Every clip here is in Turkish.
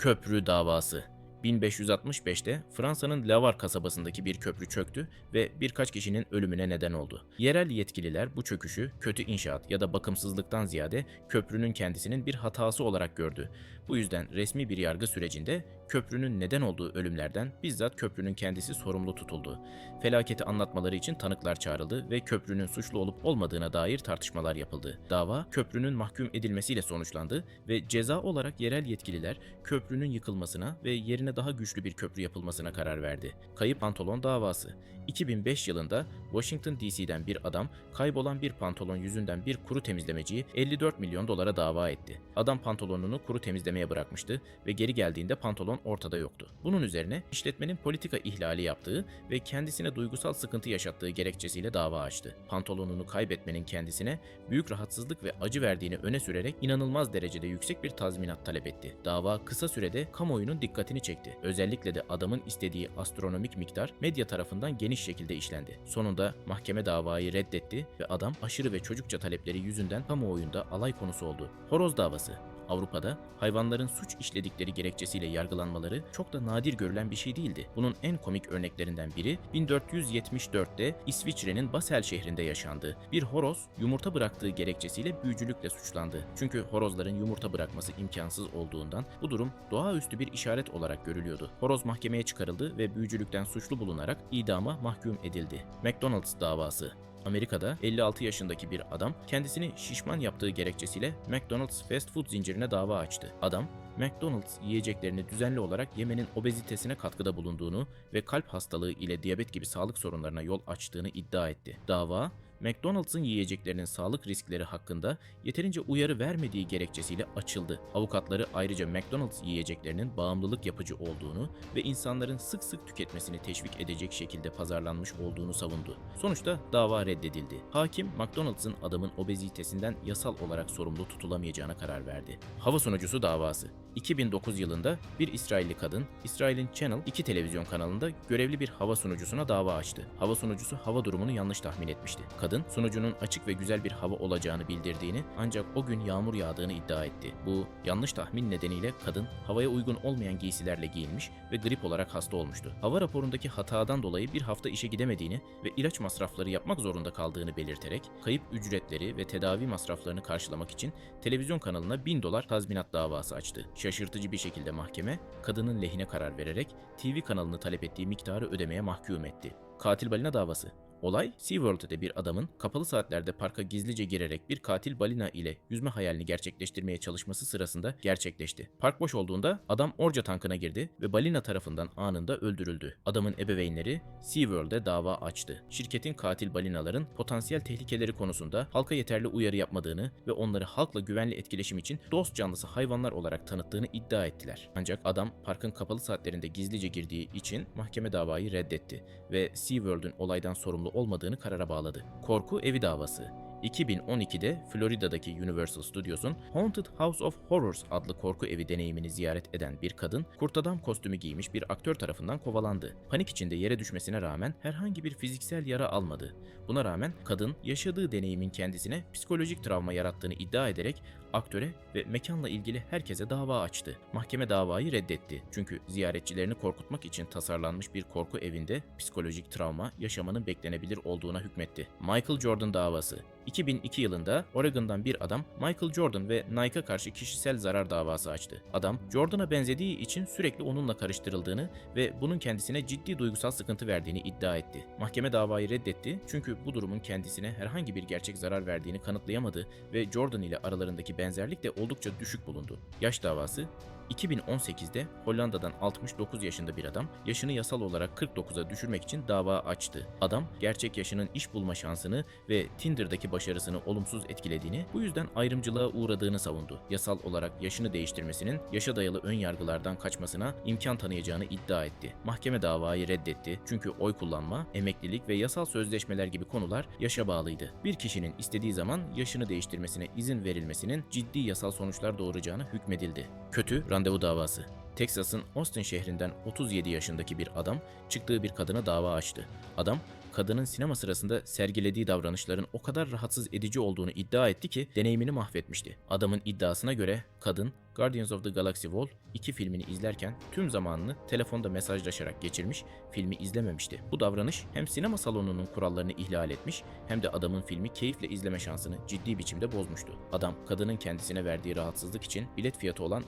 Köprü davası. 1565'te Fransa'nın Lavar kasabasındaki bir köprü çöktü ve birkaç kişinin ölümüne neden oldu. Yerel yetkililer bu çöküşü kötü inşaat ya da bakımsızlıktan ziyade köprünün kendisinin bir hatası olarak gördü. Bu yüzden resmi bir yargı sürecinde köprünün neden olduğu ölümlerden bizzat köprünün kendisi sorumlu tutuldu. Felaketi anlatmaları için tanıklar çağrıldı ve köprünün suçlu olup olmadığına dair tartışmalar yapıldı. Dava köprünün mahkum edilmesiyle sonuçlandı ve ceza olarak yerel yetkililer köprünün yıkılmasına ve yerine daha güçlü bir köprü yapılmasına karar verdi. Kayıp pantolon davası. 2005 yılında Washington DC'den bir adam kaybolan bir pantolon yüzünden bir kuru temizlemeciyi 54 milyon dolara dava etti. Adam pantolonunu kuru temizlemeye bırakmıştı ve geri geldiğinde pantolon ortada yoktu. Bunun üzerine işletmenin politika ihlali yaptığı ve kendisine duygusal sıkıntı yaşattığı gerekçesiyle dava açtı. Pantolonunu kaybetmenin kendisine büyük rahatsızlık ve acı verdiğini öne sürerek inanılmaz derecede yüksek bir tazminat talep etti. Dava kısa sürede kamuoyunun dikkatini çekti. Özellikle de adamın istediği astronomik miktar medya tarafından geniş şekilde işlendi. Sonunda mahkeme davayı reddetti ve adam aşırı ve çocukça talepleri yüzünden kamuoyunda alay konusu oldu. Horoz davası Avrupa'da hayvanların suç işledikleri gerekçesiyle yargılanmaları çok da nadir görülen bir şey değildi. Bunun en komik örneklerinden biri 1474'te İsviçre'nin Basel şehrinde yaşandı. Bir horoz yumurta bıraktığı gerekçesiyle büyücülükle suçlandı. Çünkü horozların yumurta bırakması imkansız olduğundan bu durum doğaüstü bir işaret olarak görülüyordu. Horoz mahkemeye çıkarıldı ve büyücülükten suçlu bulunarak idama mahkum edildi. McDonald's davası Amerika'da 56 yaşındaki bir adam kendisini şişman yaptığı gerekçesiyle McDonald's fast food zincirine dava açtı. Adam, McDonald's yiyeceklerini düzenli olarak yemenin obezitesine katkıda bulunduğunu ve kalp hastalığı ile diyabet gibi sağlık sorunlarına yol açtığını iddia etti. Dava, McDonald's'ın yiyeceklerinin sağlık riskleri hakkında yeterince uyarı vermediği gerekçesiyle açıldı. Avukatları ayrıca McDonald's yiyeceklerinin bağımlılık yapıcı olduğunu ve insanların sık sık tüketmesini teşvik edecek şekilde pazarlanmış olduğunu savundu. Sonuçta dava reddedildi. Hakim McDonald's'ın adamın obezitesinden yasal olarak sorumlu tutulamayacağına karar verdi. Hava sunucusu davası 2009 yılında bir İsrailli kadın, İsrail'in Channel 2 televizyon kanalında görevli bir hava sunucusuna dava açtı. Hava sunucusu hava durumunu yanlış tahmin etmişti. Kadın, sunucunun açık ve güzel bir hava olacağını bildirdiğini ancak o gün yağmur yağdığını iddia etti. Bu yanlış tahmin nedeniyle kadın havaya uygun olmayan giysilerle giyinmiş ve grip olarak hasta olmuştu. Hava raporundaki hatadan dolayı bir hafta işe gidemediğini ve ilaç masrafları yapmak zorunda kaldığını belirterek kayıp ücretleri ve tedavi masraflarını karşılamak için televizyon kanalına 1000 dolar tazminat davası açtı. Şaşırtıcı bir şekilde mahkeme kadının lehine karar vererek TV kanalını talep ettiği miktarı ödemeye mahkum etti. Katil balina davası Olay SeaWorld'de bir adamın kapalı saatlerde parka gizlice girerek bir katil balina ile yüzme hayalini gerçekleştirmeye çalışması sırasında gerçekleşti. Park boş olduğunda adam orca tankına girdi ve balina tarafından anında öldürüldü. Adamın ebeveynleri SeaWorld'e dava açtı. Şirketin katil balinaların potansiyel tehlikeleri konusunda halka yeterli uyarı yapmadığını ve onları halkla güvenli etkileşim için dost canlısı hayvanlar olarak tanıttığını iddia ettiler. Ancak adam parkın kapalı saatlerinde gizlice girdiği için mahkeme davayı reddetti ve SeaWorld'un olaydan sorumlu olmadığını karara bağladı. Korku evi davası 2012'de Florida'daki Universal Studios'un Haunted House of Horrors adlı korku evi deneyimini ziyaret eden bir kadın, kurt adam kostümü giymiş bir aktör tarafından kovalandı. Panik içinde yere düşmesine rağmen herhangi bir fiziksel yara almadı. Buna rağmen kadın yaşadığı deneyimin kendisine psikolojik travma yarattığını iddia ederek aktöre ve mekanla ilgili herkese dava açtı. Mahkeme davayı reddetti. Çünkü ziyaretçilerini korkutmak için tasarlanmış bir korku evinde psikolojik travma yaşamanın beklenebilir olduğuna hükmetti. Michael Jordan davası 2002 yılında Oregon'dan bir adam Michael Jordan ve Nike'a karşı kişisel zarar davası açtı. Adam Jordan'a benzediği için sürekli onunla karıştırıldığını ve bunun kendisine ciddi duygusal sıkıntı verdiğini iddia etti. Mahkeme davayı reddetti çünkü bu durumun kendisine herhangi bir gerçek zarar verdiğini kanıtlayamadı ve Jordan ile aralarındaki benzerlik de oldukça düşük bulundu. Yaş davası 2018'de Hollanda'dan 69 yaşında bir adam yaşını yasal olarak 49'a düşürmek için dava açtı. Adam gerçek yaşının iş bulma şansını ve Tinder'daki başarısını olumsuz etkilediğini, bu yüzden ayrımcılığa uğradığını savundu. Yasal olarak yaşını değiştirmesinin yaşa dayalı ön yargılardan kaçmasına imkan tanıyacağını iddia etti. Mahkeme davayı reddetti çünkü oy kullanma, emeklilik ve yasal sözleşmeler gibi konular yaşa bağlıydı. Bir kişinin istediği zaman yaşını değiştirmesine izin verilmesinin ciddi yasal sonuçlar doğuracağına hükmedildi. Kötü randevu davası. Texas'ın Austin şehrinden 37 yaşındaki bir adam çıktığı bir kadına dava açtı. Adam kadının sinema sırasında sergilediği davranışların o kadar rahatsız edici olduğunu iddia etti ki deneyimini mahvetmişti. Adamın iddiasına göre kadın Guardians of the Galaxy Vol 2 filmini izlerken tüm zamanını telefonda mesajlaşarak geçirmiş, filmi izlememişti. Bu davranış hem sinema salonunun kurallarını ihlal etmiş hem de adamın filmi keyifle izleme şansını ciddi biçimde bozmuştu. Adam kadının kendisine verdiği rahatsızlık için bilet fiyatı olan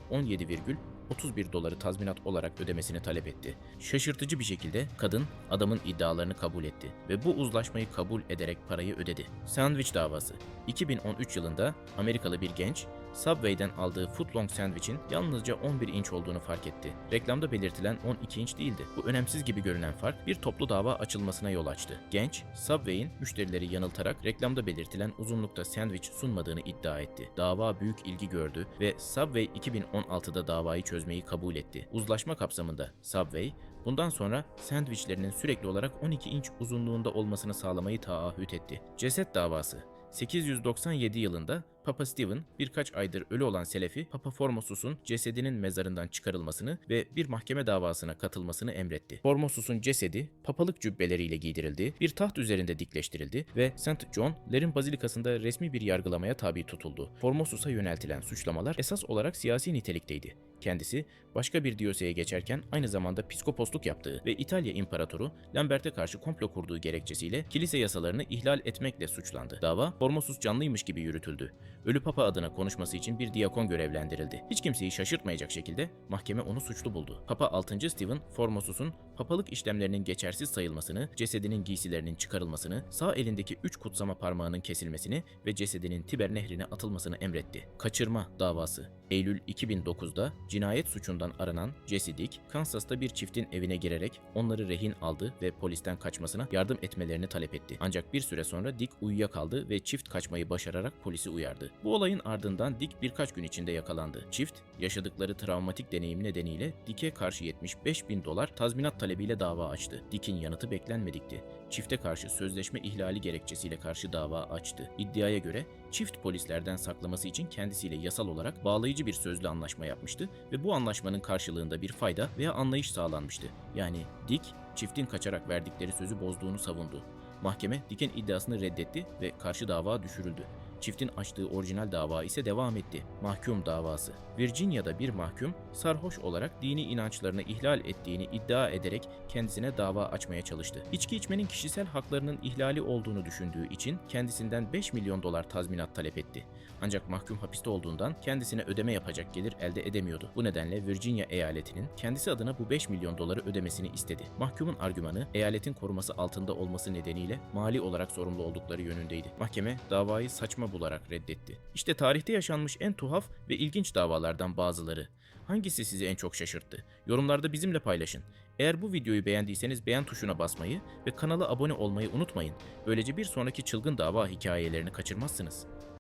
17,31 doları tazminat olarak ödemesini talep etti. Şaşırtıcı bir şekilde kadın adamın iddialarını kabul etti ve bu uzlaşmayı kabul ederek parayı ödedi. Sandwich davası 2013 yılında Amerikalı bir genç Subway'den aldığı footlong sandviçin yalnızca 11 inç olduğunu fark etti. Reklamda belirtilen 12 inç değildi. Bu önemsiz gibi görünen fark bir toplu dava açılmasına yol açtı. Genç, Subway'in müşterileri yanıltarak reklamda belirtilen uzunlukta sandviç sunmadığını iddia etti. Dava büyük ilgi gördü ve Subway 2016'da davayı çözmeyi kabul etti. Uzlaşma kapsamında Subway, bundan sonra sandviçlerinin sürekli olarak 12 inç uzunluğunda olmasını sağlamayı taahhüt etti. Ceset davası 897 yılında Papa Stephen birkaç aydır ölü olan Selefi Papa Formosus'un cesedinin mezarından çıkarılmasını ve bir mahkeme davasına katılmasını emretti. Formosus'un cesedi papalık cübbeleriyle giydirildi, bir taht üzerinde dikleştirildi ve St. John, Lerin Bazilikası'nda resmi bir yargılamaya tabi tutuldu. Formosus'a yöneltilen suçlamalar esas olarak siyasi nitelikteydi. Kendisi başka bir diyoseye geçerken aynı zamanda piskoposluk yaptığı ve İtalya İmparatoru Lambert'e karşı komplo kurduğu gerekçesiyle kilise yasalarını ihlal etmekle suçlandı. Dava Formosus canlıymış gibi yürütüldü. Ölü Papa adına konuşması için bir diyakon görevlendirildi. Hiç kimseyi şaşırtmayacak şekilde mahkeme onu suçlu buldu. Papa 6. Stephen, Formosus'un papalık işlemlerinin geçersiz sayılmasını, cesedinin giysilerinin çıkarılmasını, sağ elindeki üç kutsama parmağının kesilmesini ve cesedinin Tiber nehrine atılmasını emretti. Kaçırma davası Eylül 2009'da cinayet suçundan aranan Jesse Dick, Kansas'ta bir çiftin evine girerek onları rehin aldı ve polisten kaçmasına yardım etmelerini talep etti. Ancak bir süre sonra Dick uyuyakaldı ve çift kaçmayı başararak polisi uyardı. Bu olayın ardından Dick birkaç gün içinde yakalandı. Çift, yaşadıkları travmatik deneyim nedeniyle Dick'e karşı 75 bin dolar tazminat talebiyle dava açtı. Dick'in yanıtı beklenmedikti. Çifte karşı sözleşme ihlali gerekçesiyle karşı dava açtı. İddiaya göre çift polislerden saklaması için kendisiyle yasal olarak bağlayıcı bir sözlü anlaşma yapmıştı ve bu anlaşmanın karşılığında bir fayda veya anlayış sağlanmıştı. Yani Dick, çiftin kaçarak verdikleri sözü bozduğunu savundu. Mahkeme Dick'in iddiasını reddetti ve karşı dava düşürüldü. Çiftin açtığı orijinal dava ise devam etti. Mahkum davası. Virginia'da bir mahkum sarhoş olarak dini inançlarını ihlal ettiğini iddia ederek kendisine dava açmaya çalıştı. İçki içmenin kişisel haklarının ihlali olduğunu düşündüğü için kendisinden 5 milyon dolar tazminat talep etti. Ancak mahkum hapiste olduğundan kendisine ödeme yapacak gelir elde edemiyordu. Bu nedenle Virginia eyaletinin kendisi adına bu 5 milyon doları ödemesini istedi. Mahkumun argümanı eyaletin koruması altında olması nedeniyle mali olarak sorumlu oldukları yönündeydi. Mahkeme davayı saçma bularak reddetti. İşte tarihte yaşanmış en tuhaf ve ilginç davalardan bazıları. Hangisi sizi en çok şaşırttı? Yorumlarda bizimle paylaşın. Eğer bu videoyu beğendiyseniz beğen tuşuna basmayı ve kanala abone olmayı unutmayın. Böylece bir sonraki çılgın dava hikayelerini kaçırmazsınız.